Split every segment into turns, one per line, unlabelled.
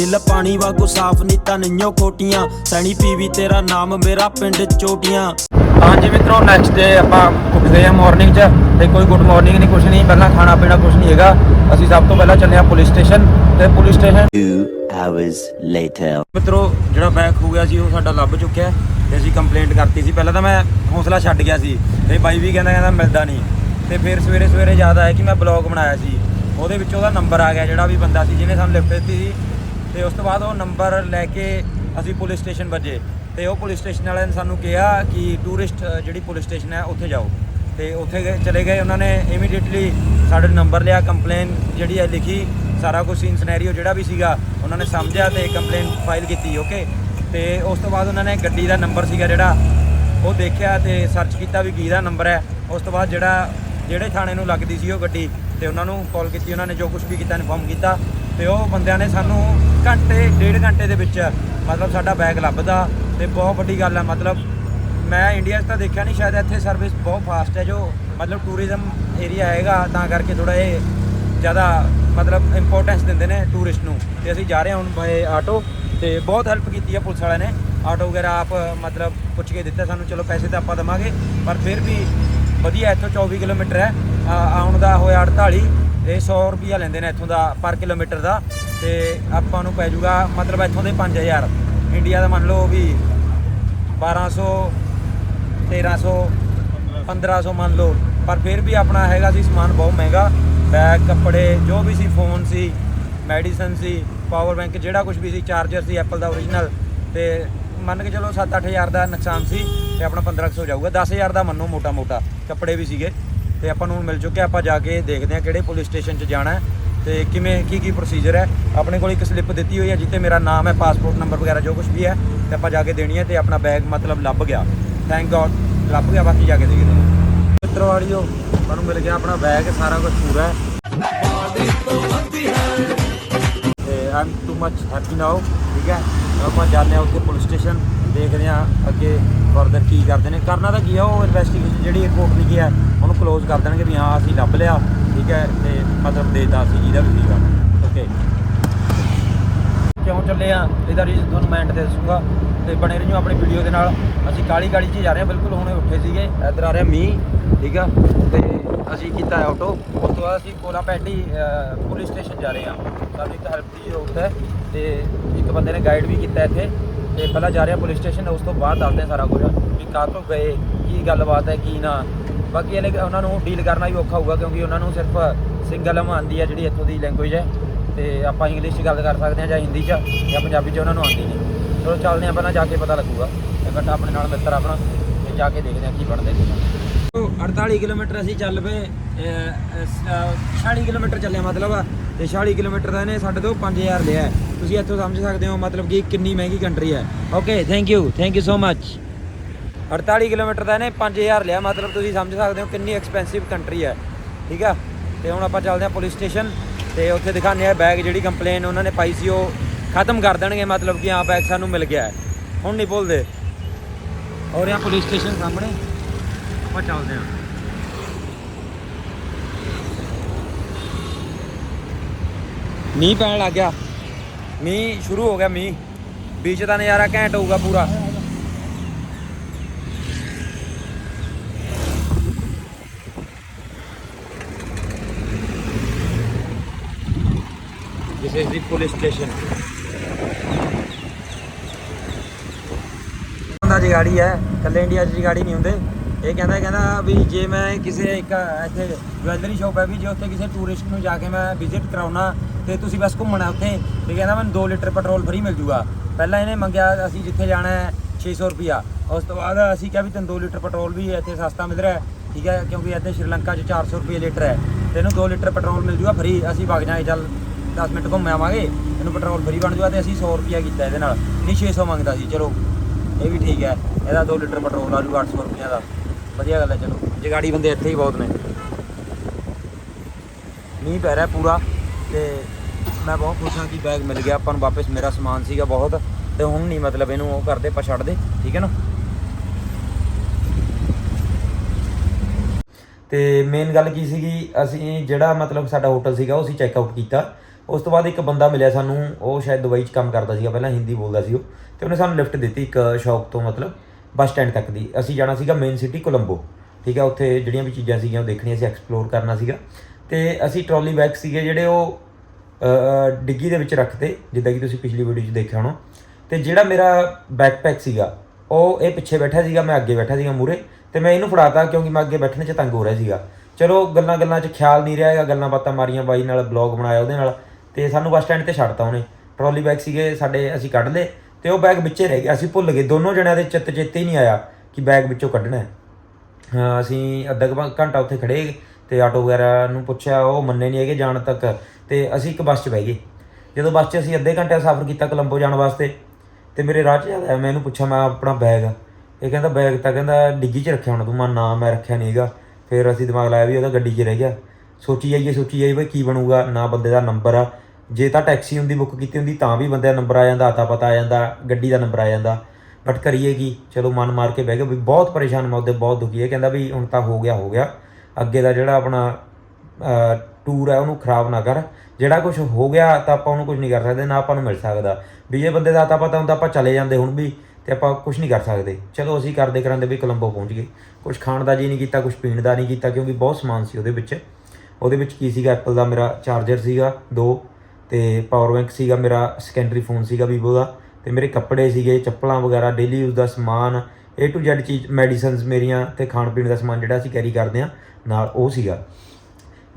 ਦਿਲ ਪਾਣੀ ਵਾਂਗੂ ਸਾਫ਼ ਨਹੀਂ ਤਾਂ ਨਈਓ ਕੋਟੀਆਂ। ਸੈਣੀ ਪੀਵੀ ਤੇਰਾ ਨਾਮ ਮੇਰਾ ਪਿੰਡ ਚੋਟੀਆਂ।
ਹਾਂਜੀ ਮਿੱਤਰੋ ਨੈਕਸਟ ਡੇ ਆਪਾਂ ਉੱਠਦੇ ਆ ਮਾਰਨਿੰਗ 'ਚ ਤੇ ਕੋਈ ਗੁੱਡ ਮਾਰਨਿੰਗ ਨਹੀਂ ਕੁਛ ਨਹੀਂ ਪਹਿਲਾਂ ਖਾਣਾ ਪੀਣਾ ਕੁਛ ਨਹੀਂ ਹੈਗਾ। ਅਸੀਂ ਸਭ ਤੋਂ ਪਹਿਲਾਂ ਚੱਲੇ ਆ ਪੁਲਿਸ ਸਟੇਸ਼ਨ ਤੇ police station
Two hours later.
ਮਿੱਤਰੋ ਜਿਹੜਾ ਬੈਗ ਹੋ ਗਿਆ ਸੀ ਉਹ ਸਾਡਾ ਲੱਭ ਚੁੱਕਿਆ ਤੇ ਅਸੀਂ ਕੰਪਲੇਂਟ ਕਰਤੀ ਸੀ। ਪਹਿਲਾਂ ਤਾਂ ਮੈਂ ਹੌਸਲਾ ਛੱਡ ਗਿਆ ਸੀ ਤੇ ਬਾਈ ਵੀ ਕਹਿੰਦਾ ਕਹਿੰਦਾ ਮਿਲਦਾ ਨਹੀਂ ਤੇ ਫਿਰ ਸਵੇਰੇ ਸਵੇਰੇ ਯਾਦ ਆਇਆ ਕਿ ਮੈਂ ਬਲੌਗ ਬਣਾਇਆ ਸੀ। ਉਹਦੇ ਵਿੱਚ ਉਹਦਾ ਨੰਬਰ ਆ ਗਿਆ ਜਿਹੜਾ ਵੀ ਬੰਦਾ ਸੀ ਜਿਹਨੇ ਸਾਨੂੰ ਲਿਫਟ ਦਿੱਤੀ ਸੀ। ਤੇ ਉਸ ਤੋਂ ਬਾਅਦ ਉਹ ਨੰਬਰ ਲੈ ਕੇ ਅਸੀਂ ਪੁਲਿਸ ਸਟੇਸ਼ਨ ਵੱਜੇ। ਤੇ ਉਹ ਪੁਲਿਸ ਸਟੇਸ਼ਨ ਵਾਲਿਆਂ ਨੇ ਸਾਨੂੰ ਕਿਹਾ ਕਿ ਟੂਰਿਸਟ ਜਿਹੜੀ ਪੁਲਿਸ ਸਟੇਸ਼ਨ ਹੈ, ਉੱਥੇ ਜਾਓ। ਤੇ ਉੱਥੇ ਗਏ, ਚਲੇ ਗਏ। ਉਹਨਾਂ ਨੇ ਇਮੀਡੀਏਟਲੀ ਸਾਡੇ ਨੰਬਰ ਲਿਆ ਕੰਪਲੇਨ ਜਿਹੜੀ ਹੈ ਲਿਖੀ, ਸਾਰਾ ਕੁਝ ਸੀਨ ਸਿਨੈਰੀਓ ਜਿਹੜਾ ਵੀ ਸੀਗਾ, ਉਹਨਾਂ ਨੇ ਸਮਝਿਆ ਤੇ ਕੰਪਲੇਨ ਫਾਈਲ ਕੀਤੀ ਓਕੇ ਤੇ ਉਸ ਤੋਂ ਬਾਅਦ ਉਹਨਾਂ ਨੇ ਗੱਡੀ ਦਾ ਨੰਬਰ ਸੀਗਾ ਜਿਹੜਾ, ਉਹ ਦੇਖਿਆ ਤੇ ਸਰਚ ਕੀਤਾ ਵੀ ਕੀ ਦਾ ਨੰਬਰ ਹੈ। ਉਸ ਤੋਂ ਬਾਅਦ ਜਿਹੜਾ, ਜਿਹੜੇ ਥਾਣੇ ਨੂੰ ਲੱਗਦੀ ਸੀ ਉਹ ਗੱਡੀ, ਤੇ ਉਹਨਾਂ ਨੂੰ ਕਾਲ ਕੀਤੀ, ਉਹਨਾਂ ਨੇ ਜੋ ਕੁਝ ਵੀ ਕੀਤਾ ਇਨਫੋਰਮ ਕੀਤਾ। ਤੇ ਉਹ ਬੰਦਿਆਂ ਨੇ ਸਾਨੂੰ ਘੰਟੇ, ਡੇਢ ਘੰਟੇ ਦੇ ਵਿੱਚ ਮਤਲਬ ਸਾਡਾ ਬੈਗ ਲੱਭਦਾ ਤੇ ਬਹੁਤ ਵੱਡੀ ਗੱਲ ਹੈ ਮਤਲਬ ਮੈਂ ਇੰਡੀਆ 'ਚ ਤਾਂ ਦੇਖਿਆ ਨਹੀਂ ਸ਼ਾਇਦ ਇੱਥੇ ਸਰਵਿਸ ਬਹੁਤ ਫਾਸਟ ਹੈ ਜੋ ਮਤਲਬ ਟੂਰਿਜ਼ਮ ਏਰੀਆ ਹੈਗਾ, ਤਾਂ ਕਰਕੇ ਥੋੜਾ ਇਹ ਜ਼ਿਆਦਾ ਮਤਲਬ ਇੰਪੋਰਟੈਂਸ ਦਿੰਦੇ ਨੇ ਟੂਰਿਸਟ ਨੂੰ। ਤੇ ਅਸੀਂ ਜਾ ਰਹੇ ਹਾਂ ਹੁਣ ਬਾਏ ਆਟੋ ਤੇ ਬਹੁਤ ਹੈਲਪ ਕੀਤੀ ਹੈ ਪੁਲਿਸ ਵਾਲਿਆਂ ਨੇ। ਆਟੋ ਵਗੈਰਾ ਆਪ ਮਤਲਬ ਪੁੱਛ ਕੇ ਦਿੱਤਾ ਸਾਨੂੰ, ਚਲੋ ਪੈਸੇ ਤਾਂ ਆਪਾਂ ਦਵਾਂਗੇ, ਪਰ ਫਿਰ ਵੀ ਵਧੀਆ ਇੱਥੋਂ 24 ਕਿਲੋਮੀਟਰ ਹੈ। ਆਉਣ ਦਾ ਹੋਇਆ 48 ਇਹ 100 ਰੁਪਿਆ ਲੈਂਦੇ ਨੇ ਇੱਥੋਂ ਦਾ ਪਰ ਕਿਲੋਮੀਟਰ ਦਾ ਤੇ ਆਪਾਂ ਨੂੰ ਪੈ ਜਾਊਗਾ ਮਤਲਬ ਇੱਥੋਂ ਦੇ 5000 ਇੰਡੀਆ ਦਾ ਮੰਨ ਲਓ ਵੀ 1200 1300 1500 ਮੰਨ ਲਓ। ਪਰ ਫਿਰ ਵੀ ਆਪਣਾ ਹੈਗਾ ਸੀ ਸਮਾਨ ਬਹੁਤ ਮਹਿੰਗਾ। ਬੈਗ, ਕੱਪੜੇ, ਜੋ ਵੀ ਸੀ, ਫੋਨ ਸੀ, ਮੈਡੀਸਨ ਸੀ, ਪਾਵਰ ਬੈਂਕ, ਜਿਹੜਾ ਕੁਝ ਵੀ ਸੀ, ਚਾਰਜਰ ਸੀ, ਐਪਲ ਦਾ ਓਰੀਜਨਲ ਤੇ ਮੰਨ ਕੇ ਚਲੋ 7-8000 ਦਾ ਨੁਕਸਾਨ ਸੀ ਤੇ ਆਪਣਾ 1500 ਜਾਊਗਾ। 10000 ਦਾ ਮੰਨੋ ਮੋਟਾ ਮੋਟਾ ਕੱਪੜੇ ਵੀ ਸੀਗੇ। ਤੇ ਆਪਾਂ ਨੂੰ ਮਿਲ ਚੁੱਕਿਆ, ਆਪਾਂ ਜਾ ਕੇ ਦੇਖਦੇ ਹਾਂ ਕਿਹੜੇ ਪੁਲਿਸ ਸਟੇਸ਼ਨ 'ਚ ਜਾਣਾ ਹੈ ਤੇ ਕਿਵੇਂ, ਕੀ ਕੀ ਪ੍ਰੋਸੀਜਰ ਹੈ। ਆਪਣੇ ਕੋਲ ਇੱਕ ਸਲਿੱਪ ਦਿੱਤੀ ਹੋਈ ਹੈ ਜਿੱਤੇ ਮੇਰਾ ਨਾਮ ਹੈ ਪਾਸਪੋਰਟ ਨੰਬਰ ਵਗੈਰਾ ਜੋ ਕੁਝ ਵੀ ਹੈ, ਤੇ ਆਪਾਂ ਜਾ ਕੇ ਦੇਣੀ ਹੈ ਤੇ ਆਪਣਾ ਬੈਗ ਮਤਲਬ ਲੱਭ ਗਿਆ। ਥੈਂਕ ਗੋਡ ਲੱਭ ਗਿਆ, ਬਾਕੀ ਜਾ ਕੇ ਦੇਖਦੇ ਤੁਹਾਨੂੰ ਮਿੱਤਰੋ ਵਾਲਿਓ ਸਾਨੂੰ ਮਿਲ ਗਿਆ ਆਪਣਾ ਬੈਗ ਸਾਰਾ ਕੁਝ ਪੂਰਾ ਹੈ। ਤੇ ਆਮ ਟੂ ਮੱਚ ਹੈਪੀ ਨਾਓ ਠੀਕ ਹੈ? ਆਪਾਂ ਜਾਂਦੇ ਹਾਂ ਉੱਥੇ ਪੁਲਿਸ ਸਟੇਸ਼ਨ ਦੇਖਦੇ ਹਾਂ ਅੱਗੇ ਫਰਦਰ ਕੀ ਕਰਦੇ ਨੇ। ਕਰਨਾ ਤਾਂ ਕੀ ਆ, ਉਹ ਇਨਵੈਸਟੀਗੇਸ਼ਨ ਜਿਹੜੀ ਰਿਪੋਰਟ ਲਿਖੀ ਹੈ ਉਹਨੂੰ ਕਲੋਜ਼ ਕਰ ਦੇਣਗੇ ਵੀ ਹਾਂ, ਅਸੀਂ ਲੱਭ ਲਿਆ, ਠੀਕ ਹੈ, ਤੇ ਮਤਲਬ ਦੇਤਾ ਸੀ ਜਿਹਦਾ ਵੀ ਸੀਗਾ। ਓਕੇ ਕਿਉਂ ਚੱਲੇ ਆ? ਇਹਦਾ ਰੀਜ਼ਨ ਤੁਹਾਨੂੰ ਮੈਂ ਐਂਡ ਤੇ ਦੱਸੂਗਾ। ਤੇ ਬਣੇ ਰਹਿਓ ਆਪਣੀ ਵੀਡੀਓ ਦੇ ਨਾਲ। ਅਸੀਂ ਕਾਲੀ ਕਾਲੀ 'ਚ ਜਾ ਰਹੇ ਹਾਂ, ਬਿਲਕੁਲ ਹੁਣੇ ਉੱਠੇ ਸੀਗੇ, ਇੱਧਰ ਆ ਰਿਹਾ ਮੀਂਹ, ਠੀਕ ਆ? ਤੇ ਅਸੀਂ ਕੀਤਾ ਆਟੋ ਉਸ ਤੋਂ ਬਾਅਦ ਅਸੀਂ ਕੋਲਾ ਪੈਂਡੀ ਪੁਲਿਸ ਸਟੇਸ਼ਨ ਜਾ ਰਹੇ ਹਾਂ। ਸਾਨੂੰ ਇੱਕ ਹੈਲਪ ਦੀ ਜ਼ਰੂਰਤ ਹੈ, ਤੇ ਇੱਕ ਬੰਦੇ ਨੇ ਗਾਈਡ ਵੀ ਕੀਤਾ ਇੱਥੇ। ਤੇ ਪਹਿਲਾਂ ਜਾ ਰਿਹਾ ਪੁਲਿਸ ਸਟੇਸ਼ਨ, ਉਸ ਤੋਂ ਬਾਅਦ ਦੱਸਦੇ ਹਾਂ ਸਾਰਾ ਕੁਝ ਵੀ ਕਾਹ ਤੋਂ ਗਏ, ਕੀ ਗੱਲਬਾਤ ਹੈ, ਕੀ ਨਾ। ਬਾਕੀ ਇਹਨੇ ਉਹਨਾਂ ਨੂੰ ਡੀਲ ਕਰਨਾ ਵੀ ਔਖਾ ਹੋਊਗਾ ਕਿਉਂਕਿ ਉਹਨਾਂ ਨੂੰ ਸਿਰਫ ਸਿੰਗਲਮ ਆਉਂਦੀ ਹੈ ਜਿਹੜੀ ਇੱਥੋਂ ਦੀ ਲੈਂਗੁਏਜ ਹੈ ਤੇ ਆਪਾਂ ਇੰਗਲਿਸ਼ 'ਚ ਗੱਲ ਕਰ ਸਕਦੇ ਹਾਂ ਜਾਂ ਹਿੰਦੀ 'ਚ ਜਾਂ ਪੰਜਾਬੀ 'ਚ ਉਹਨਾਂ ਨੂੰ ਆਉਂਦੀ ਨਹੀਂ। ਚਲੋ ਚੱਲਦੇ ਹਾਂ, ਪਹਿਲਾਂ ਜਾ ਕੇ ਪਤਾ ਲੱਗੂਗਾ। ਇਕੱਠਾ ਆਪਣੇ ਨਾਲ ਮਿੱਤਰ ਆਪਣਾ, ਤੇ ਜਾ ਕੇ ਦੇਖਦੇ ਹਾਂ ਕੀ ਬਣਦੇ ਕੀ 48 ਕਿਲੋਮੀਟਰ ਅਸੀਂ ਚੱਲ ਪਏ 46 ਕਿਲੋਮੀਟਰ ਚੱਲਿਆ ਮਤਲਬ ਤੇ 46 ਕਿਲੋਮੀਟਰ ਦਾ ਇਹਨੇ ਸਾਡੇ ਤੋਂ 5000 ਲਿਆ ਤੁਸੀਂ ਇੱਥੋਂ ਸਮਝ ਸਕਦੇ ਹੋ ਮਤਲਬ ਕਿ ਕਿੰਨੀ ਮਹਿੰਗੀ ਕੰਟਰੀ ਹੈ। Okay thank you thank you so much 48 kilometre ਦਾ ਇਹਨੇ 5000 ਲਿਆ, ਮਤਲਬ ਤੁਸੀਂ ਸਮਝ ਸਕਦੇ ਹੋ ਕਿੰਨੀ ਐਕਸਪੈਂਸਿਵ ਕੰਟਰੀ ਹੈ। ਠੀਕ ਆ? ਤੇ ਹੁਣ ਆਪਾਂ ਚੱਲਦੇ ਹਾਂ ਪੁਲਿਸ ਸਟੇਸ਼ਨ ਤੇ ਉੱਥੇ ਦਿਖਾਉਂਦੇ ਆ ਬੈਗ ਜਿਹੜੀ ਕੰਪਲੇਨ ਉਹਨਾਂ ਨੇ ਪਾਈ ਸੀ, ਉਹ ਖਤਮ ਕਰ ਦੇਣਗੇ, ਮਤਲਬ ਕਿ ਹਾਂ ਬੈਗ ਸਾਨੂੰ ਮਿਲ ਗਿਆ ਹੈ। ਹੁਣ ਨਹੀਂ ਭੁੱਲਦੇ। ਔਰ ਇਹ ਪੁਲਿਸ ਸਟੇਸ਼ਨ ਸਾਹਮਣੇ। ਆਪਾਂ ਚੱਲਦੇ ਹਾਂ। ਮੀਂਹ ਪੈਣ ਲੱਗ ਗਿਆ। ਮੀਂਹ ਸ਼ੁਰੂ ਹੋ ਗਿਆ ਮੀਂਹ। ਬੀਚ ਦਾ ਨਜ਼ਾਰਾ ਘੈਂਟ ਹੋਊਗਾ ਪੂਰਾ। This is the police station. ਦਾ ਜਗਾੜੀ ਹੈ। ਕੱਲੇ ਇੰਡੀਆ 'ਚ ਜਗਾੜੀ ਨਹੀਂ ਹੁੰਦੇ। ਇਹ ਕਹਿੰਦਾ ਕਹਿੰਦਾ ਵੀ ਜੇ ਮੈਂ ਕਿਸੇ ਇੱਕ, ਇੱਥੇ ਜਵੈਲਰੀ ਸ਼ਾਪ ਹੈ ਵੀ ਜੇ ਉੱਥੇ ਕਿਸੇ ਟੂਰਿਸਟ ਨੂੰ ਜਾ ਕੇ ਮੈਂ ਵਿਜ਼ਿਟ ਕਰਾਉਣਾ, ਤੇ ਤੁਸੀਂ ਬਸ ਘੁੰਮਣਾ ਉੱਥੇ, ਤੇ ਕਹਿੰਦਾ ਮੈਨੂੰ 2 ਲੀਟਰ ਪੈਟਰੋਲ ਫਰੀ ਮਿਲ ਜੂਗਾ। ਪਹਿਲਾਂ ਇਹਨੇ ਮੰਗਿਆ, ਅਸੀਂ ਜਿੱਥੇ ਜਾਣਾ ਹੈ 600 ਰੁਪਿਆ ਉਸ ਤੋਂ ਬਾਅਦ ਅਸੀਂ ਕਿਹਾ ਵੀ ਤੈਨੂੰ 2 ਲੀਟਰ ਪੈਟਰੋਲ ਵੀ ਇੱਥੇ ਸਸਤਾ ਮਿਲ ਰਿਹਾ ਠੀਕ ਹੈ, ਕਿਉਂਕਿ ਇੱਥੇ ਸ਼੍ਰੀਲੰਕਾ 'ਚ 400 ਰੁਪਏ ਲੀਟਰ ਹੈ। ਤੈਨੂੰ ਇਹਨੂੰ 2 ਲੀਟਰ ਪੈਟਰੋਲ ਮਿਲ ਜੂਗਾ ਫਰੀ ਅਸੀਂ ਵਗ ਜਾਏ ਚੱਲ 10 ਮਿੰਟ ਘੁੰਮ ਆਵਾਂਗੇ ਇਹਨੂੰ ਪੈਟਰੋਲ ਫਰੀ ਬਣ ਜੂਗਾ, ਤੇ ਅਸੀਂ 100 ਰੁਪਿਆ ਕੀਤਾ ਇਹਦੇ ਨਾਲ। ਨਹੀਂ 600 ਮੰਗਦਾ ਸੀ, ਚਲੋ, ਇਹ ਵੀ ਠੀਕ ਹੈ, ਇਹਦਾ 2 ਲੀਟਰ ਪੈਟਰੋਲ ਆ ਜੂ 800 ਰੁਪਏ ਦਾ। ਵਧੀਆ ਗੱਲ ਹੈ, ਚਲੋ। ਜਗਾੜੀ ਬੰਦੇ ਇੱਥੇ ਹੀ ਬਹੁਤ ਨੇ। ਮੀਂਹ ਪੈ ਰਿਹਾ ਪੂਰਾ ਤੇ ਮੈਂ ਬਹੁਤ ਖੁਸ਼ ਹਾਂ ਕਿ ਬੈਗ ਮਿਲ ਗਿਆ। ਆਪਾਂ ਨੂੰ ਵਾਪਸ ਮੇਰਾ ਸਮਾਨ ਸੀਗਾ ਬਹੁਤ ਤੇ ਹੁਣ ਨਹੀਂ ਮਤਲਬ ਇਹਨੂੰ ਉਹ ਕਰਦੇ, ਆਪਾਂ ਛੱਡ ਦੇ। ਠੀਕ ਹੈ ਨਾ? ਤੇ ਮੇਨ ਗੱਲ ਕੀ ਸੀਗੀ, ਅਸੀਂ ਜਿਹੜਾ ਮਤਲਬ ਸਾਡਾ ਹੋਟਲ ਸੀਗਾ, ਉਹ ਅਸੀਂ ਚੈੱਕ ਆਊਟ ਕੀਤਾ। ਉਸ ਤੋਂ ਬਾਅਦ ਇੱਕ ਬੰਦਾ ਮਿਲਿਆ ਸਾਨੂੰ, ਉਹ ਸ਼ਾਇਦ ਦੁਬਈ 'ਚ ਕੰਮ ਕਰਦਾ ਸੀਗਾ, ਪਹਿਲਾਂ ਹਿੰਦੀ ਬੋਲਦਾ ਸੀ ਉਹ। ਤੇ ਉਹਨੇ ਸਾਨੂੰ ਲਿਫਟ ਦਿੱਤੀ ਇੱਕ ਸ਼ੌਪ ਤੋਂ ਮਤਲਬ। ਬੱਸ ਸਟੈਂਡ ਤੱਕ ਦੀ। ਅਸੀਂ ਜਾਣਾ ਸੀਗਾ ਮੇਨ ਸਿਟੀ ਕੋਲੰਬੋ। ਠੀਕ ਹੈ, ਉੱਥੇ ਜਿਹੜੀਆਂ ਵੀ ਚੀਜ਼ਾਂ ਸੀਗੀਆਂ ਉਹ ਦੇਖਣੀਆਂ ਸੀ ਐਕਸਪਲੋਰ ਕਰਨਾ ਸੀਗਾ। ਤੇ ਅਸੀਂ ਟਰਾਲੀ ਬੈਗ ਸੀਗੇ ਜਿਹੜੇ ਉਹ ਡਿੱਗੀ ਦੇ ਵਿੱਚ ਰੱਖਦੇ ਜਿੱਦਾਂ ਕਿ ਤੁਸੀਂ ਪਿਛਲੀ ਵੀਡੀਓ 'ਚ ਦੇਖਿਆ ਹੋਣਾ। ਤੇ ਜਿਹੜਾ ਮੇਰਾ ਬੈਕਪੈਕ ਸੀਗਾ, ਉਹ ਇਹ ਪਿੱਛੇ ਬੈਠਾ ਸੀਗਾ, ਮੈਂ ਅੱਗੇ ਬੈਠਾ ਸੀਗਾ ਮੂਰੇ ਤੇ ਮੈਂ ਇਹਨੂੰ ਫੜਾਤਾ ਕਿਉਂਕਿ ਮੈਂ ਅੱਗੇ ਬੈਠਣ 'ਚ ਤੰਗ ਹੋ ਰਿਹਾ ਸੀਗਾ। ਚਲੋ ਗੱਲਾਂ ਗੱਲਾਂ 'ਚ ਖਿਆਲ ਨਹੀਂ ਰਿਹਾ ਹੈਗਾ ਗੱਲਾਂ ਬਾਤਾਂ ਮਾਰੀਆਂ ਬਾਈ ਨਾਲ ਬਲੌਗ ਬਣਾਇਆ ਉਹਦੇ ਨਾਲ। ਤੇ ਸਾਨੂੰ ਬੱਸ ਸਟੈਂਡ ਤੇ ਛੱਡਤਾ ਉਹਨੇ। ਟਰਾਲੀ ਬੈਗ ਸੀਗੇ, ਸਾਡੇ ਅਸੀਂ ਕੱਢ ਲਏ। ਤੇ ਉਹ ਬੈਗ ਵਿੱਚੇ ਰਹਿ ਗਿਆ। ਅਸੀਂ ਭੁੱਲ ਗਏ। ਦੋਨੋਂ ਜਣਿਆਂ ਦੇ ਚਿੱਤ ਚੇਤੇ ਹੀ ਨਹੀਂ ਆਇਆ ਕਿ ਬੈਗ ਵਿੱਚੋਂ ਕੱਢਣਾ ਹੈ। ਹਾਂ, ਅਸੀਂ ਅੱਧਾ ਕੁ ਘੰਟਾ ਉੱਥੇ ਖੜੇ ਤੇ ਆਟੋ ਵਗੈਰਾ ਨੂੰ ਪੁੱਛਿਆ, ਉਹ ਮੰਨੇ ਨਹੀਂ ਹੈਗੇ ਜਾਣ ਤੱਕ ਤੇ ਅਸੀਂ ਇੱਕ ਬੱਸ 'ਚ ਬਹਿ ਗਏ। ਜਦੋਂ ਬੱਸ 'ਚ ਅਸੀਂ ਅੱਧੇ ਘੰਟੇ ਦਾ ਸਫ਼ਰ ਕੀਤਾ ਕੋਲੰਬੋ ਜਾਣ ਵਾਸਤੇ ਤੇ ਮੇਰੇ ਰਾਹ 'ਚ ਯਾਦ ਆਇਆ, ਮੈਂ ਇਹਨੂੰ ਪੁੱਛਿਆ, ਮੈਂ ਆਪਣਾ ਬੈਗ ਇਹ ਕਹਿੰਦਾ ਬੈਗ ਤਾਂ ਕਹਿੰਦਾ ਡਿੱਗੀ 'ਚ ਰੱਖਿਆ ਹੋਣਾ ਤੂੰ। ਮੈਂ ਨਾ, ਮੈਂ ਰੱਖਿਆ ਨਹੀਂ ਹੈਗਾ। ਫਿਰ ਅਸੀਂ ਦਿਮਾਗ ਲਾਇਆ ਵੀ ਉਹਦਾ ਗੱਡੀ 'ਚ ਰਹਿ ਗਿਆ। ਸੋਚੀ ਜਾਈਏ ਸੋਚੀ ਜਾਈਏ ਬਈ ਕੀ ਬਣੂਗਾ। ਨਾ ਬੰਦੇ ਦਾ ਨੰਬਰ ਆ ਜੇ ਤਾਂ ਟੈਕਸੀ ਹੁੰਦੀ ਬੁੱਕ ਕੀਤੀ ਹੁੰਦੀ ਤਾਂ ਵੀ ਬੰਦੇ ਦਾ ਨੰਬਰ ਆ ਜਾਂਦਾ, ਆਤਾ ਪਤਾ ਆ ਜਾਂਦਾ, ਗੱਡੀ ਦਾ ਨੰਬਰ ਆ ਜਾਂਦਾ। ਬਟ ਕਰੀਏ ਕੀ? ਚਲੋ ਮਨ ਮਾਰ ਕੇ ਬਹਿ ਗਿਆ ਵੀ ਬਹੁਤ ਪਰੇਸ਼ਾਨ ਮੈਂ ਉਹਦੇ, ਬਹੁਤ ਦੁਖੀ ਹੈ ਕਹਿੰਦਾ ਵੀ ਹੁਣ ਤਾਂ ਹੋ ਗਿਆ ਹੋ ਗਿਆ। ਅੱਗੇ ਦਾ ਜਿਹੜਾ ਆਪਣਾ ਟੂਰ ਹੈ ਉਹਨੂੰ ਖਰਾਬ ਨਾ ਕਰ। ਜਿਹੜਾ ਕੁਝ ਹੋ ਗਿਆ ਤਾਂ ਆਪਾਂ ਉਹਨੂੰ ਕੁਝ ਨਹੀਂ ਕਰ ਸਕਦੇ, ਨਾ ਆਪਾਂ ਨੂੰ ਮਿਲ ਸਕਦਾ। ਵੀ ਜੇ ਬੰਦੇ ਦਾ ਤਾਂ ਪਤਾ ਹੁੰਦਾ, ਆਪਾਂ ਚਲੇ ਜਾਂਦੇ ਹੁਣ ਵੀ ਤੇ ਆਪਾਂ ਕੁਝ ਨਹੀਂ ਕਰ ਸਕਦੇ। ਚਲੋ ਅਸੀਂ ਕਰਦੇ ਕਰਾਂਦੇ ਵੀ ਕੋਲੰਬੋ ਪਹੁੰਚ ਗਏ। ਕੁਝ ਖਾਣ ਦਾ ਜੀ ਨਹੀਂ ਕੀਤਾ ਕੁਝ ਪੀਣ ਦਾ ਨਹੀਂ ਕੀਤਾ, ਕਿਉਂਕਿ ਬਹੁਤ ਸਮਾਨ ਸੀ ਉਹਦੇ ਵਿੱਚ। ਉਹਦੇ ਵਿੱਚ ਕੀ ਸੀਗਾ? ਐਪਲ ਦਾ ਮੇਰਾ ਚਾਰਜਰ ਸੀਗਾ, ਦੋ। ਤੇ ਪਾਵਰ ਬੈਂਕ ਸੀਗਾ ਮੇਰਾ ਸੈਕੰਡਰੀ ਫੋਨ ਸੀਗਾ ਵੀਵੋ ਦਾ, ਤੇ ਮੇਰੇ ਕੱਪੜੇ ਸੀਗੇ, ਚੱਪਲਾਂ ਵਗੈਰਾ ਡੇਲੀ ਯੂਜ਼ ਦਾ ਸਮਾਨ, A to Z ਚੀਜ਼ ਮੈਡੀਸਿਨਸ ਮੇਰੀਆਂ ਤੇ ਖਾਣ ਪੀਣ ਦਾ ਸਮਾਨ ਜਿਹੜਾ ਅਸੀਂ ਕੈਰੀ ਕਰਦੇ ਆ ਨਾਲ ਉਹ ਸੀਗਾ।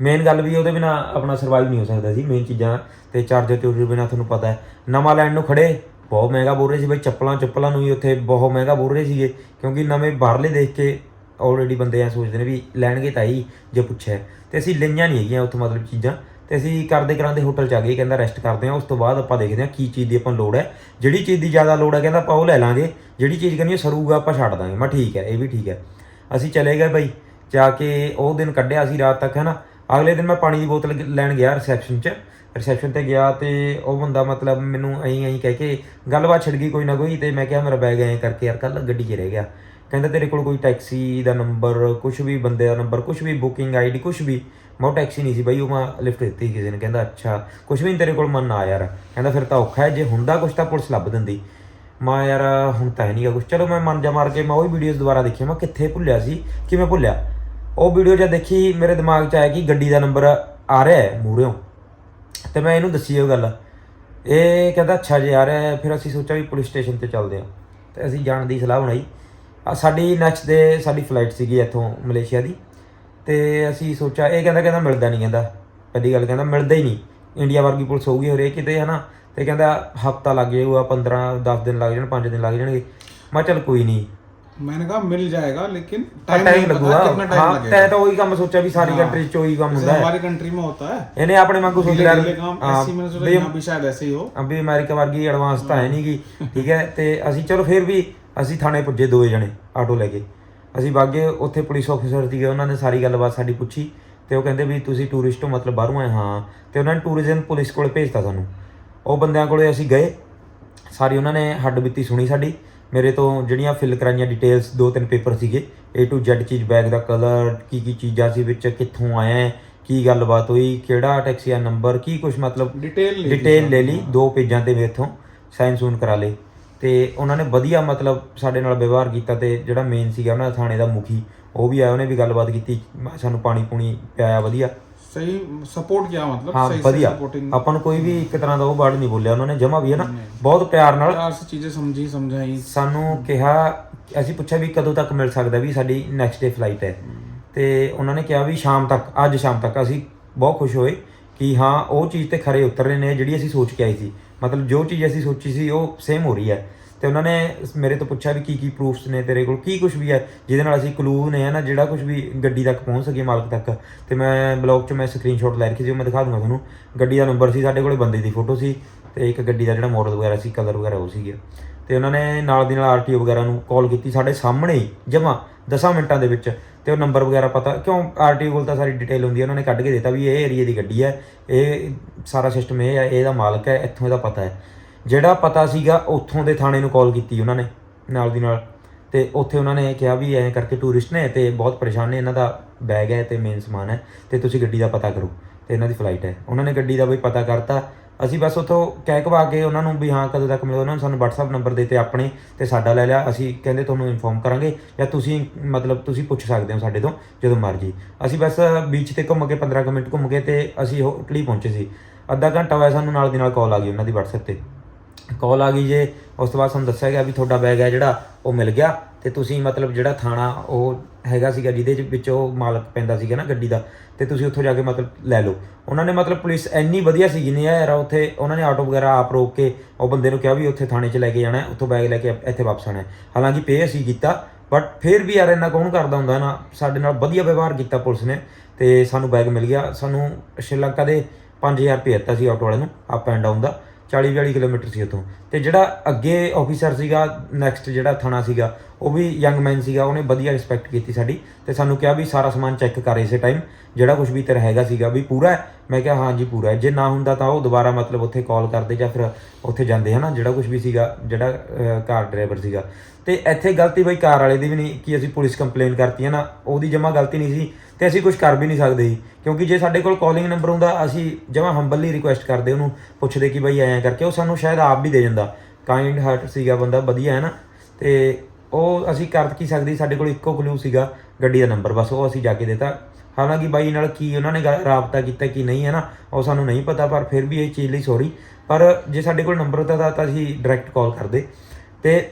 ਮੇਨ ਗੱਲ ਵੀ ਉਹਦੇ ਬਿਨਾ ਆਪਣਾ ਸਰਵਾਈਵ ਨਹੀਂ ਹੋ ਸਕਦਾ ਸੀ ਮੇਨ ਚੀਜ਼ਾਂ ਤੇ ਚਾਰਜਰ ਤੇ ਉਹਦੇ ਬਿਨਾ ਤੁਹਾਨੂੰ ਪਤਾ ਹੈ। ਨਵਾਂ ਲੈਣ ਨੂੰ ਖੜੇ, ਬਹੁਤ ਮਹਿੰਗਾ ਬੋਲ ਰਹੇ ਸੀ ਬਈ, ਚੱਪਲਾਂ ਚੱਪਲਾਂ ਨੂੰ ਵੀ ਉੱਥੇ ਬਹੁਤ ਮਹਿੰਗਾ ਬੋਲ ਰਹੇ ਸੀਗੇ, ਕਿਉਂਕਿ ਨਵੇਂ ਬਾਹਰਲੇ ਦੇਖ ਕੇ ਆਲਰੇਡੀ ਬੰਦੇ ਆ ਸੋਚਦੇ ਨੇ ਵੀ ਲੈਣਗੇ ਤਾਂ ਹੀ ਜੇ ਪੁੱਛਿਆ ਤੇ ਅਸੀਂ ਲਈਆਂ ਨਹੀਂ ਹੈਗੀਆਂ ਉੱਥੇ ਮਤਲਬ ਚੀਜ਼ਾਂ ਤੇ ਅਸੀਂ ਕਰਦੇ ਕਰਾਂਦੇ ਹੋਟਲ ਚ ਆ ਗਏ, ਕਹਿੰਦਾ ਰੈਸਟ ਕਰਦੇ ਆ ਉਸ ਤੋਂ ਬਾਅਦ ਆਪਾਂ ਦੇਖਦੇ ਆ ਕੀ ਚੀਜ਼ ਦੀ ਆਪਾਂ ਲੋੜ ਹੈ। ਜਿਹੜੀ ਚੀਜ਼ ਦੀ ਜ਼ਿਆਦਾ ਲੋੜ ਹੈ, ਕਹਿੰਦਾ ਆਪਾਂ ਉਹ ਲੈ ਲਾਂਗੇ, ਜਿਹੜੀ ਚੀਜ਼ ਕਹਿੰਦੀ ਸਰੂਗਾ, ਆਪਾਂ ਛੱਡ ਦਾਂਗੇ। ਮੈਂ ਠੀਕ ਹੈ, ਇਹ ਵੀ ਠੀਕ ਹੈ। ਅਸੀਂ ਚਲੇ ਗਏ ਬਈ, ਜਾ ਕੇ ਉਹ ਦਿਨ ਕੱਢਿਆ ਅਸੀਂ ਰਾਤ ਤੱਕ, ਹੈਨਾ। ਅਗਲੇ ਦਿਨ ਮੈਂ ਪਾਣੀ ਦੀ ਬੋਤਲ ਲੈਣ ਗਿਆ ਰਿਸੈਪਸ਼ਨ 'ਚ। ਰਿਸੈਪਸ਼ਨ ਤੇ ਗਿਆ ਤੇ ਉਹ ਬੰਦਾ ਮਤਲਬ ਮੈਨੂੰ ਐਂ ਐਂ ਕਹਿ ਕੇ ਗੱਲਬਾਤ ਛੱਡ ਗਈ ਕੋਈ ਨਾ ਕੋਈ, ਤੇ ਮੈਂ ਕਿਹਾ ਮੇਰਾ ਬੈਗ ਐਂ ਕਰਕੇ ਯਾਰ ਕੱਲ ਗੱਡੀ 'ਚ ਰਹਿ ਗਿਆ। ਕਹਿੰਦਾ ਤੇਰੇ ਕੋਲ ਕੋਈ ਟੈਕਸੀ ਦਾ ਨੰਬਰ ਕੁਝ ਵੀ ਬੰਦੇ ਦਾ ਨੰਬਰ ਕੁਝ ਵੀ ਬੁਕਿੰਗ ਆਈਡੀ ਕੁਝ ਵੀ। ਮੈਂ ਉਹ ਟੈਕਸੀ ਨਹੀਂ ਸੀ ਬਾਈ, ਉਹ ਮੈਂ ਲਿਫਟ ਦਿੱਤੀ ਕਿਸੇ ਨੇ, ਕਹਿੰਦਾ, ਅੱਛਾ ਕੁਝ ਵੀ ਨਹੀਂ ਤੇਰੇ ਕੋਲ ਮਨ ਨਾ ਯਾਰ। ਕਹਿੰਦਾ, ਫਿਰ ਤਾਂ ਔਖਾ ਹੈ, ਜੇ ਹੁੰਦਾ ਕੁਝ ਤਾਂ ਪੁਲਿਸ ਲੱਭ ਦਿੰਦੀ। ਮੈਂ ਯਾਰ, ਹੁਣ ਤਾਂ ਹੈ ਨਹੀਂਗਾ ਕੁਝ ਚਲੋ, ਮੈਂ ਮਨ ਜਾ ਮਾਰ ਕੇ ਮੈਂ ਉਹ ਵੀਡੀਓਜ਼ ਦੁਬਾਰਾ ਦੇਖੀਆਂ। ਮੈਂ ਕਿੱਥੇ ਭੁੱਲਿਆ ਸੀ? ਕਿਵੇਂ ਭੁੱਲਿਆ? ਉਹ ਵੀਡੀਓ ਜਦ ਦੇਖੀ, ਮੇਰੇ ਦਿਮਾਗ 'ਚ ਆਇਆ ਕਿ ਗੱਡੀ ਦਾ ਨੰਬਰ ਆ ਰਿਹਾ ਹੈ ਮੂਹਰਿਓਂ ਤੇ ਮੈਂ ਇਹਨੂੰ ਦੱਸੀ ਉਹ ਗੱਲ। ਇਹ ਕਹਿੰਦਾ, ਅੱਛਾ, ਜੀ ਆ ਰਿਹਾ ਫਿਰ ਅਸੀਂ ਸੋਚਿਆ ਵੀ ਪੁਲਿਸ ਸਟੇਸ਼ਨ ਤੇ ਚੱਲਦੇ ਹਾਂ। ਤੇ ਅਸੀਂ ਜਾਣ ਦੀ ਸਲਾਹ ਬਣਾਈ। ਸਾਡੀ ਨੈਕਸਟ ਡੇ ਸਾਡੀ ਫਲਾਈਟ ਸੀਗੀ ਇੱਥੋਂ ਮਲੇਸ਼ੀਆ ਦੀ। ਤੇ ਅਸੀਂ ਸੋਚਿਆ ਇਹ ਕਹਿੰਦਾ ਕਹਿੰਦਾ ਮਿਲਦਾ ਨਹੀਂ ਕਹਿੰਦਾ ਪਹਿਲੀ ਗੱਲ ਕਹਿੰਦਾ ਮਿਲਦਾ ਹੀ ਨਹੀਂ ਇੰਡੀਆ ਵਰਗੀ ਪੁਲਿਸ ਹੋਊਗੀ ਹਰੇਕ ਕਿਤੇ ਹਨਾ ਤੇ ਕਹਿੰਦਾ ਹਫਤਾ ਲੱਗ ਜਾਊਗਾ 15 10 ਦਿਨ ਲੱਗ ਜਾਣ 5 ਦਿਨ ਲੱਗ ਜਾਣਗੇ ਮੈਂ ਕਿਹਾ ਚੱਲ ਕੋਈ ਨਹੀਂ
मैंने कहा मिल जाएगा लेकिन
ਟਾਈਮ
टाइम
ਲੱਗੂਗਾ
कितना टाइम
ਹਾਂ
लगेगा
ਤੈਂ ਤਾਂ ਉਹੀ ਕੰਮ ਸੋਚਿਆ ਵੀ ਸਾਰੀ
ਹਾਂ।
ਕੰਟਰੀ 'ਚ ਉਹੀ ਕੰਮ
जैसे
ਹੁੰਦਾ ਹੈ
हमारी कंट्री में होता है
ਇਹਨੇ ਆਪਣੇ ਵਾਂਗੂ ਸੋਚ
धीरे
ਲਿਆ
धीरे काम
ਹਾਂ,
ऐसी मैंने सोचा
ਵੀ
यहाँ भी शायद ऐसे ही हो
ਅਬੀ ਅਮਰੀਕਾ ਵਰਗੀ ਐਡਵਾਂਸ ਤਾਂ ਹੈ ਨਹੀਂਗੀ ਠੀਕ ਹੈ ਤੇ ਅਸੀਂ ਚਲੋ ਫਿਰ ਵੀ ਅਸੀਂ ਥਾਣੇ ਪੁੱਜੇ ਦੋਏ ਜਣੇ ਆਟੋ ਲੈ ਕੇ ਅਸੀਂ ਵਾਗੇ ਉੱਥੇ ਪੁਲਿਸ ਆਫੀਸਰ ਸੀਗੇ ਉਹਨਾਂ ਨੇ ਸਾਰੀ ਗੱਲਬਾਤ ਸਾਡੀ ਪੁੱਛੀ ਤੇ ਉਹ ਕਹਿੰਦੇ ਵੀ ਤੁਸੀਂ ਟੂਰਿਸਟ ਮਤਲਬ ਬਾਹਰੋਂ ਆਏ ਹਾਂ ਤੇ ਉਹਨਾਂ ਨੇ ਟੂਰਿਜ਼ਮ ਪੁਲਿਸ ਕੋਲ ਭੇਜਤਾ ਸਾਨੂੰ। ਉਹ ਬੰਦਿਆਂ ਕੋਲੇ ਅਸੀਂ ਗਏ। ਸਾਰੀ ਉਹਨਾਂ ਨੇ ਹੱਡ ਬਿੱਤੀ ਸੁਣੀ ਸਾਡੀ। ਮੇਰੇ ਤੋਂ ਜਿਹੜੀਆਂ ਫਿਲ ਕਰਾਈਆਂ ਡਿਟੇਲਸ ਦੋ ਤਿੰਨ ਪੇਪਰ ਸੀਗੇ। A to Z ਚੀਜ਼ ਬੈਗ ਦਾ ਕਲਰ ਕੀ ਕੀ ਚੀਜ਼ਾਂ ਸੀ ਵਿੱਚ ਕਿੱਥੋਂ ਆਇਆ ਕੀ ਗੱਲਬਾਤ ਹੋਈ ਕਿਹੜਾ ਟੈਕਸੀ ਦਾ ਨੰਬਰ ਕੀ ਕੁਝ ਮਤਲਬ
ਡਿਟੇਲ
ਡਿਟੇਲ ਲੈ ਲਈ ਦੋ ਪੇਜਾਂ ਤੇ ਮੇਰੇ ਤੋਂ ਸਾਈਨ ਸੂਨ ਕਰਾ ਲਈ ਤੇ ਉਹਨਾਂ ਨੇ ਵਧੀਆ ਮਤਲਬ ਸਾਡੇ ਨਾਲ ਵਿਵਹਾਰ ਕੀਤਾ ਤੇ ਜਿਹੜਾ ਮੇਨ ਸੀਗਾ ਉਹਨਾਂ ਦਾ ਥਾਣੇ ਦਾ ਮੁਖੀ ਉਹ ਵੀ ਆਇਆ ਉਹਨੇ ਵੀ ਗੱਲਬਾਤ ਕੀਤੀ ਸਾਨੂੰ ਪਾਣੀ ਪੂਣੀ ਪਿਆਇਆ ਵਧੀਆ।
ਸਹੀ ਸਪੋਰਟ ਕਿਆ ਮਤਲਬ?
ਹਾਂ ਵਧੀਆ। ਆਪਾਂ ਨੂੰ ਕੋਈ ਵੀ ਇੱਕ ਤਰ੍ਹਾਂ ਦਾ ਉਹ ਵਰਡ ਨਹੀਂ ਬੋਲਿਆ ਉਹਨਾਂ ਨੇ ਜਮਾ ਵੀ ਹੈ ਨਾ ਬਹੁਤ ਪਿਆਰ ਨਾਲ।
ਚਾਰ ਸੇ ਸਮਝੀ ਸਮਝਾਈ।
ਸਾਨੂੰ ਕਿਹਾ ਅਸੀਂ ਪੁੱਛਿਆ ਵੀ ਕਦੋਂ ਤੱਕ ਮਿਲ ਸਕਦਾ ਵੀ ਸਾਡੀ ਨੈਕਸਟ ਡੇ ਫਲਾਈਟ ਹੈ। ਤੇ ਉਹਨਾਂ ਨੇ ਕਿਹਾ ਵੀ ਸ਼ਾਮ ਤੱਕ ਅੱਜ ਸ਼ਾਮ ਤੱਕ ਅਸੀਂ ਬਹੁਤ ਖੁਸ਼ ਹੋਏ ਕਿ ਹਾਂ ਉਹ ਚੀਜ਼ ਤੇ ਖਰੇ ਉਤਰ ਰਹੇ ਨੇ ਜਿਹੜੀ ਅਸੀਂ ਸੋਚ ਕੇ ਆਈ ਸੀ। ਮਤਲਬ ਜੋ ਚੀਜ਼ ਅਸੀਂ ਸੋਚੀ ਸੀ, ਉਹ ਸੇਮ ਹੋ ਰਹੀ ਹੈ। ਤੇ ਉਹਨਾਂ ਨੇ ਮੇਰੇ ਤੋਂ ਪੁੱਛਿਆ ਵੀ ਕੀ ਕੀ ਪ੍ਰੂਫਸ ਨੇ ਤੇਰੇ ਕੋਲ, ਕੀ ਕੁਝ ਵੀ ਹੈ, ਜਿਹਦੇ ਨਾਲ ਅਸੀਂ ਕਲੂ ਨੇ ਨਾ, ਜਿਹੜਾ ਕੁਝ ਵੀ ਗੱਡੀ ਤੱਕ ਪਹੁੰਚ ਸਕੀਏ ਮਾਲਕ ਤੱਕ। ਤੇ ਮੈਂ ਬਲੌਗ 'ਚ ਮੈਂ ਸਕਰੀਨਸ਼ਾਟ ਲੈ ਰੱਖੀ ਸੀ, ਉਹ ਮੈਂ ਦਿਖਾ ਦੂੰਗਾ ਤੁਹਾਨੂੰ। ਗੱਡੀ ਦਾ ਨੰਬਰ ਸੀ, ਸਾਡੇ ਕੋਲੇ ਬੰਦੇ ਦੀ ਫੋਟੋ ਸੀ, ਤੇ ਇੱਕ ਗੱਡੀ ਦਾ ਜਿਹੜਾ ਮਾਡਲ ਵਗੈਰਾ ਸੀ ਕਲਰ ਵਗੈਰਾ ਉਹ ਸੀਗੇ। ਤੇ ਉਹਨਾਂ ਨੇ ਨਾਲ ਦੀ ਨਾਲ ਆਰਟੀਓ ਵਗੈਰਾ ਨੂੰ ਕਾਲ ਕੀਤੀ, ਸਾਡੇ ਸਾਹਮਣੇ ਹੀ, ਜਮਾ 10 ਮਿੰਟਾਂ ਦੇ ਵਿੱਚ ਤੇ ਉਹ ਨੰਬਰ ਵਗੈਰਾ ਪਤਾ, ਕਿਉਂ ਆਰਟੀਓ ਕੋਲ ਤਾਂ ਸਾਰੀ ਡਿਟੇਲ ਹੁੰਦੀ ਹੈ ਉਹਨਾਂ ਨੇ ਕੱਢ ਕੇ ਦਿੱਤਾ ਵੀ ਇਹ ਏਰੀਆ ਦੀ ਗੱਡੀ ਹੈ ਇਹ ਸਾਰਾ ਸਿਸਟਮ ਇਹ ਹੈ ਇਹਦਾ ਮਾਲਕ ਹੈ, ਇੱਥੋਂ ਇਹਦਾ ਪਤਾ ਹੈ। ਜਿਹੜਾ ਪਤਾ ਸੀਗਾ, ਉੱਥੋਂ ਦੇ ਥਾਣੇ ਨੂੰ ਕਾਲ ਕੀਤੀ ਉਹਨਾਂ ਨੇ, ਨਾਲ ਦੀ ਨਾਲ। ਤੇ ਉੱਥੇ ਉਹਨਾਂ ਨੇ ਕਿਹਾ ਵੀ ਐਂ ਕਰਕੇ ਟੂਰਿਸਟ ਨੇ ਤੇ ਬਹੁਤ ਪਰੇਸ਼ਾਨ ਨੇ, ਇਹਨਾਂ ਦਾ ਬੈਗ ਹੈ ਤੇ ਮੇਨ ਸਮਾਨ ਹੈ, ਤੇ ਤੁਸੀਂ ਗੱਡੀ ਦਾ ਪਤਾ ਕਰੋ, ਤੇ ਇਹਨਾਂ ਦੀ ਫਲਾਈਟ ਹੈ। ਉਹਨਾਂ ਨੇ ਗੱਡੀ ਦਾ ਬਈ ਪਤਾ ਕਰਤਾ ਅਸੀਂ ਬਸ ਉੱਥੋਂ ਕਹਿ ਕਵਾ ਕੇ ਉਹਨਾਂ ਨੂੰ ਵੀ ਹਾਂ, ਕਦੋਂ ਤੱਕ ਮਿਲੋ। ਉਹਨਾਂ ਨੇ ਸਾਨੂੰ WhatsApp ਨੰਬਰ ਦਿੱਤੇ ਆਪਣੇ ਤੇ ਸਾਡਾ ਲੈ ਲਿਆ। ਅਸੀਂ ਕਹਿੰਦੇ ਤੁਹਾਨੂੰ ਇਨਫੋਰਮ ਕਰਾਂਗੇ ਜਾਂ ਤੁਸੀਂ ਮਤਲਬ ਤੁਸੀਂ ਪੁੱਛ ਸਕਦੇ ਹੋ ਸਾਡੇ ਤੋਂ, ਜਦੋਂ ਮਰਜ਼ੀ। ਅਸੀਂ ਬਸ ਬੀਚ ਤੇ ਘੁੰਮ ਕੇ 15 ਕੁ ਮਿੰਟ ਘੁੰਮ ਕੇ ਤੇ ਅਸੀਂ ਉਹ ਇਟਲੀ ਪਹੁੰਚੇ ਸੀ। ਅੱਧਾ ਘੰਟਾ ਹੋਇਆ ਸਾਨੂੰ ਨਾਲ ਦੀ ਨਾਲ ਕਾਲ ਆ ਗਈ ਉਹਨਾਂ ਦੀ WhatsApp ਤੇ। ਕਾਲ ਆ ਗਈ ਜੇ, ਉਸ ਤੋਂ ਬਾਅਦ ਸਾਨੂੰ ਦੱਸਿਆ ਗਿਆ ਵੀ ਤੁਹਾਡਾ ਬੈਗ ਹੈ ਜਿਹੜਾ, ਉਹ ਮਿਲ ਗਿਆ। ਤੇ ਤੁਸੀਂ ਮਤਲਬ ਜਿਹੜਾ ਥਾਣਾ, ਉਹ ਹੈਗਾ ਸੀਗਾ ਜਿਹਦੇ ਚ- ਵਿੱਚ ਉਹ ਮਾਲਕ ਪੈਂਦਾ ਸੀਗਾ ਨਾ ਗੱਡੀ ਦਾ, ਤੇ ਤੁਸੀਂ ਉੱਥੋਂ ਜਾ ਕੇ ਮਤਲਬ ਲੈ ਲਓ। ਉਹਨਾਂ ਨੇ ਮਤਲਬ ਪੁਲਿਸ ਇੰਨੀ ਵਧੀਆ ਸੀ ਜਿੰਨੀ ਯਾਰ, ਉੱਥੇ ਉਹਨਾਂ ਨੇ ਆਟੋ ਵਗੈਰਾ ਆਪ ਰੋਕ ਕੇ ਉਹ ਬੰਦੇ ਨੂੰ ਕਿਹਾ ਵੀ ਉੱਥੇ ਥਾਣੇ 'ਚ ਲੈ ਕੇ ਜਾਣਾ, ਉੱਥੋਂ ਬੈਗ ਲੈ ਕੇ ਇੱਥੇ ਵਾਪਸ ਆਣਾ ਹਾਲਾਂਕਿ ਪੇ ਅਸੀਂ ਕੀਤਾ ਬਟ ਫਿਰ ਵੀ ਯਾਰ ਇੰਨਾ ਕੌਣ ਕਰਦਾ ਹੁੰਦਾ ਨਾ, ਸਾਡੇ ਨਾਲ ਵਧੀਆ ਵਿਵਹਾਰ ਕੀਤਾ ਪੁਲਿਸ ਨੇ, ਤੇ ਸਾਨੂੰ ਬੈਗ ਮਿਲ ਗਿਆ। ਸਾਨੂੰ ਸ਼੍ਰੀਲੰਕਾ ਦੇ 5000 ਰੁਪਏ ਦਿੱਤਾ ਸੀ ਆਟੋ ਵਾਲੇ ਨੂੰ ਅਪ ਐਂਡ ਡਾਊਨ ਦਾ। 40 42 ਕਿਲੋਮੀਟਰ ਸੀ ਉਤੋਂ ਤੇ ਜਿਹੜਾ ਅੱਗੇ ਆਫੀਸਰ ਸੀਗਾ ਨੈਕਸਟ ਜਿਹੜਾ ਥਾਣਾ ਸੀਗਾ ਉਹ ਵੀ ਯੰਗ ਮੈਨ ਸੀਗਾ, ਉਹਨੇ ਵਧੀਆ ਰਿਸਪੈਕਟ ਕੀਤੀ ਸਾਡੀ ਤੇ ਸਾਨੂੰ ਕਿਹਾ ਵੀ ਸਾਰਾ ਸਮਾਨ ਚੈੱਕ ਕਰ ਇਸੇ ਟਾਈਮ ਜਿਹੜਾ ਕੁਝ ਵੀ ਤੇਰਾ ਹੈਗਾ ਸੀਗਾ ਵੀ ਪੂਰਾ ਹੈ। ਮੈਂ ਕਿਹਾ, ਹਾਂ ਜੀ, ਪੂਰਾ ਹੈ। ਜੇ ਨਾ ਹੁੰਦਾ ਤਾਂ ਉਹ ਦੁਬਾਰਾ ਮਤਲਬ ਉੱਥੇ ਕਾਲ ਕਰਦੇ ਜਾਂ ਫਿਰ ਉੱਥੇ ਜਾਂਦੇ, ਹਨਾ? ਜਿਹੜਾ ਕੁਝ ਵੀ ਸੀਗਾ, ਜਿਹੜਾ ਕਾਰ ਡਰਾਈਵਰ ਸੀਗਾ। ਤੇ ਇੱਥੇ ਗਲਤੀ ਬਈ ਕਾਰ ਵਾਲੇ ਦੀ ਵੀ ਨਹੀਂ, ਕਿ ਅਸੀਂ ਪੁਲਿਸ ਕੰਪਲੇਨ ਕਰਤੀ ਹੈ ਨਾ ਉਹਦੀ ਜਮਾ ਗਲਤੀ ਨਹੀਂ ਸੀ ਤੇ ਅਸੀਂ ਕੁਝ ਕਰ ਵੀ ਨਹੀਂ ਸਕਦੇ ਸੀ। ਕਿਉਂਕਿ ਜੇ ਸਾਡੇ ਕੋਲ ਕਾਲਿੰਗ ਨੰਬਰ ਹੁੰਦਾ, ਅਸੀਂ ਜਮਾ ਹੰਬਲੀ ਰਿਕੁਐਸਟ ਕਰਦੇ, ਉਹਨੂੰ ਪੁੱਛਦੇ ਕਿ ਬਈ ਐਂ ਕਰਕੇ, ਉਹ ਸਾਨੂੰ ਸ਼ਾਇਦ ਆਪ ਵੀ ਦੇ ਜਾਂਦਾ ਕਾਈਂਡ ਹਾਰਟ ਸੀਗਾ ਬੰਦਾ, ਵਧੀਆ ਹੈ ਨਾ ਤੇ ਉਹ ਅਸੀਂ ਕਰ ਕੀ ਸਕਦੇ ਸਾਡੇ ਕੋਲ ਇੱਕੋ ਕਲੂ ਸੀਗਾ ਗੱਡੀ ਦਾ ਨੰਬਰ ਬਸ ਉਹ ਅਸੀਂ ਜਾ ਕੇ ਦਿੱਤਾ। ਹਾਲਾਂਕਿ ਬਾਈ ਨਾਲ ਕੀ ਉਹਨਾਂ ਨੇ ਗਾ- ਰਾਬਤਾ ਕੀਤਾ ਕੀ ਨਹੀਂ ਹੈ ਨਾ, ਉਹ ਸਾਨੂੰ ਨਹੀਂ ਪਤਾ, ਪਰ ਫਿਰ ਵੀ ਇਹ ਚੀਜ਼ ਲਈ ਸੌਰੀ ਪਰ ਜੇ ਸਾਡੇ ਕੋਲ ਨੰਬਰ ਹੁੰਦਾ ਤਾਂ ਅਸੀਂ ਡਾਇਰੈਕਟ ਕਾਲ ਕਰਦੇ। ਤੇ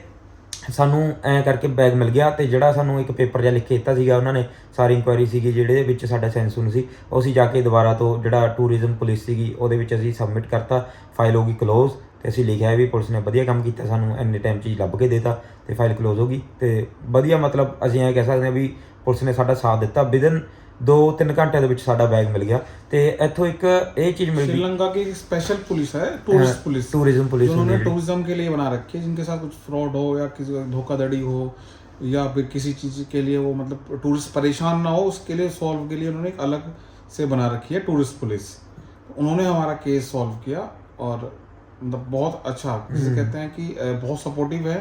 ਸਾਨੂੰ ਐਂ ਕਰਕੇ ਬੈਗ ਮਿਲ ਗਿਆ ਤੇ ਜਿਹੜਾ ਸਾਨੂੰ ਇੱਕ ਪੇਪਰ ਜਿਹਾ ਲਿਖ ਕੇ ਦਿੱਤਾ ਸੀਗਾ ਉਹਨਾਂ ਨੇ, ਸਾਰੀ ਇਨਕੁਆਇਰੀ ਸੀਗੀ ਜਿਹੜੇ ਵਿੱਚ ਸਾਡਾ ਸੈਂਸੂਨ ਸੀ, ਉਹ ਅਸੀਂ ਜਾ ਕੇ ਦੁਬਾਰਾ ਤੋਂ ਜਿਹੜਾ ਟੂਰਿਜ਼ਮ ਪੁਲਿਸ ਸੀਗੀ, ਉਹਦੇ ਵਿੱਚ ਅਸੀਂ ਸਬਮਿਟ ਕਰਤਾ। ਫਾਈਲ ਹੋ ਗਈ ਕਲੋਜ਼ ਤੇ ਅਸੀਂ ਲਿਖਿਆ ਹੈ ਵੀ ਪੁਲਿਸ ਨੇ ਵਧੀਆ ਕੰਮ ਕੀਤਾ ਸਾਨੂੰ ਇੰਨੇ ਟਾਈਮ 'ਚ ਹੀ ਲੱਭ ਕੇ ਦੇਤਾ ਤੇ ਫਾਈਲ ਕਲੋਜ਼ ਹੋ ਗਈ ਤੇ ਵਧੀਆ ਮਤਲਬ ਅਸੀਂ ਐਂ ਕਹਿ ਸਕਦੇ ਹਾਂ ਵੀ ਪੁਲਿਸ ਨੇ ਸਾਡਾ ਸਾਥ ਦਿੱਤਾ ਵਿਦਨ 2-3 ਘੰਟੇ ਦੇ ਵਿੱਚ ਸਾਡਾ ਬੈਗ ਮਿਲ ਗਿਆ ਤੇ ਇੱਥੋਂ ਇੱਕ ਇਹ ਚੀਜ਼ ਮਿਲ ਗਈ
श्रीलंका की स्पेशल पुलिस है टूरिस्ट पुलिस
टूरिज्म पुलिस
जो उन्होंने
होगी।
टूरिज्म के लिए बना रखी है जिनके साथ कुछ फ्रॉड हो या किसी का धोखाधड़ी हो या फिर किसी चीज के लिए वो मतलब टूरिस्ट परेशान ना हो उसके लिए सॉल्व के लिए उन्होंने एक अलग से बना रखी है टूरिस्ट पुलिस उन्होंने हमारा केस सॉल्व किया और मतलब बहुत अच्छा जिसे
हम्म।
कहते हैं कि अ, बहुत सपोर्टिव है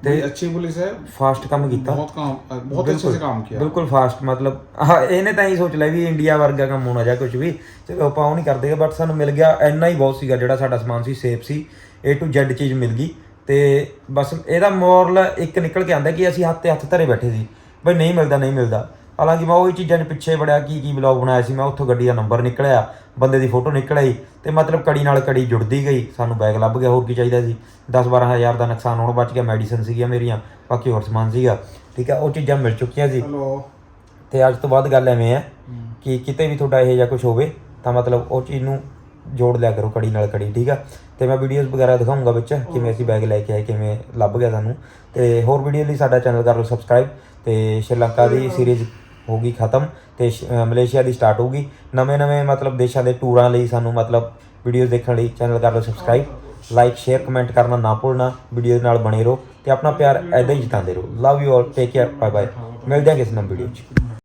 बड़ी अच्छी पुलिस है
ਫਾਸਟ ਕੰਮ ਕੀਤਾ
बहुत काम अ, बहुत अच्छे से काम किया
ਬਿਲਕੁਲ ਫਾਸਟ ਮਤਲਬ ਹਾਂ ਇਹਨੇ ਤਾਂ ਹੀ ਸੋਚ ਲਿਆ ਵੀ ਇੰਡੀਆ ਵਰਗਾ ਕੰਮ ਹੋਣਾ ਜਾਂ ਕੁਝ ਵੀ ਚਲੋ ਆਪਾਂ ਉਹ ਨਹੀਂ ਕਰਦੇ ਬਟ ਸਾਨੂੰ ਮਿਲ ਗਿਆ ਇੰਨਾ ਹੀ ਬਹੁਤ ਸੀਗਾ ਜਿਹੜਾ ਸਾਡਾ ਸਮਾਨ ਸੀ ਸੇਫ ਸੀ A to Z ਚੀਜ਼ ਮਿਲ ਗਈ ਤੇ ਬਸ ਇਹਦਾ ਮੋਰਲ ਇੱਕ ਨਿਕਲ ਕੇ ਆਂਦਾ ਕਿ ਅਸੀਂ ਹੱਥ ਤੇ ਹੱਥ ਧਰੇ ਬੈਠੇ ਸੀ ਬਈ ਨਹੀਂ ਮਿਲਦਾ ਨਹੀਂ ਮਿਲਦਾ ਹਾਲਾਂਕਿ ਮੈਂ ਉਹੀ ਚੀਜ਼ਾਂ ਦੇ ਪਿੱਛੇ ਬੜਿਆ ਕੀ ਕੀ ਵਲੌਗ ਬਣਾਇਆ ਸੀ ਮੈਂ ਉੱਥੋਂ ਗੱਡੀ ਦਾ ਨੰਬਰ ਨਿਕਲਿਆ ਬੰਦੇ ਦੀ ਫੋਟੋ ਨਿਕਲ ਆਈ ਤੇ ਮਤਲਬ ਕੜੀ ਨਾਲ ਕੜੀ ਜੁੜਦੀ ਗਈ ਸਾਨੂੰ ਬੈਗ ਲੱਭ ਗਿਆ ਹੋਰ ਕੀ ਚਾਹੀਦਾ ਸੀ? 10 12 ਹਜ਼ਾਰ ਦਾ ਨੁਕਸਾਨ ਹੁਣ ਬਚ ਗਿਆ ਮੈਡੀਸਨ ਸੀਗੀਆਂ ਮੇਰੀਆਂ ਬਾਕੀ ਹੋਰ ਸਮਾਨ ਸੀਗਾ। ਠੀਕ ਆ ਉਹ ਚੀਜ਼ਾਂ ਮਿਲ ਚੁੱਕੀਆਂ ਸੀ। ਤੇ ਅੱਜ ਤੋਂ ਬਾਅਦ ਗੱਲ ਐਵੇਂ ਹੈ। ਕਿ ਕਿਤੇ ਵੀ ਤੁਹਾਡਾ ਇਹ ਜਿਹਾ ਕੁਝ ਹੋਵੇ ਤਾਂ ਮਤਲਬ ਉਹ ਚੀਜ਼ ਨੂੰ ਜੋੜ ਲਿਆ ਕਰੋ ਕੜੀ ਨਾਲ ਕੜੀ ਠੀਕ ਆ? ਤੇ ਮੈਂ ਵੀਡੀਓਜ਼ ਵਗੈਰਾ ਦਿਖਾਉਂਗਾ ਵਿੱਚ ਕਿਵੇਂ ਅਸੀਂ ਬੈਗ ਲੈ ਕੇ ਆਏ ਕਿਵੇਂ ਲੱਭ ਗਿਆ ਸਾਨੂੰ। ਤੇ ਹੋਰ ਵੀਡੀਓ ਲਈ ਸਾਡਾ ਚੈਨਲ ਕਰ ਲਓ ਸਬਸਕ੍ਰਾਈਬ ਤੇ ਸ਼੍ਰੀਲੰਕਾ ਦੀ ਸੀਰੀਜ਼ ਹੋ ਗਈ ਖਤਮ ਤੇ ਮਲੇਸ਼ੀਆ ਦੀ ਸਟਾਰਟ ਹੋਊਗੀ। ਨਵੇਂ ਨਵੇਂ ਮਤਲਬ ਦੇਸ਼ਾਂ ਦੇ ਟੂਰਾਂ ਲਈ ਸਾਨੂੰ ਮਤਲਬ ਵੀਡੀਓਜ਼ ਦੇਖਣ ਲਈ ਚੈਨਲ ਕਰ ਲਓ ਸਬਸਕ੍ਰਾਈਬ ਲਾਈਕ ਸ਼ੇਅਰ ਕਮੈਂਟ ਕਰਨਾ ਨਾ ਭੁੱਲਣਾ ਵੀਡੀਓ ਨਾਲ ਬਣੇ ਰਹੋ ਤੇ ਆਪਣਾ ਪਿਆਰ ਐਦਾਂ ਹੀ ਜਿਤਾਉਂਦੇ ਰਹੋ। Love you all take care bye bye ਮਿਲਦੇ ਹਾਂ ਕਿਸੇ ਨਵੀਂ ਵੀਡੀਓ 'ਚ।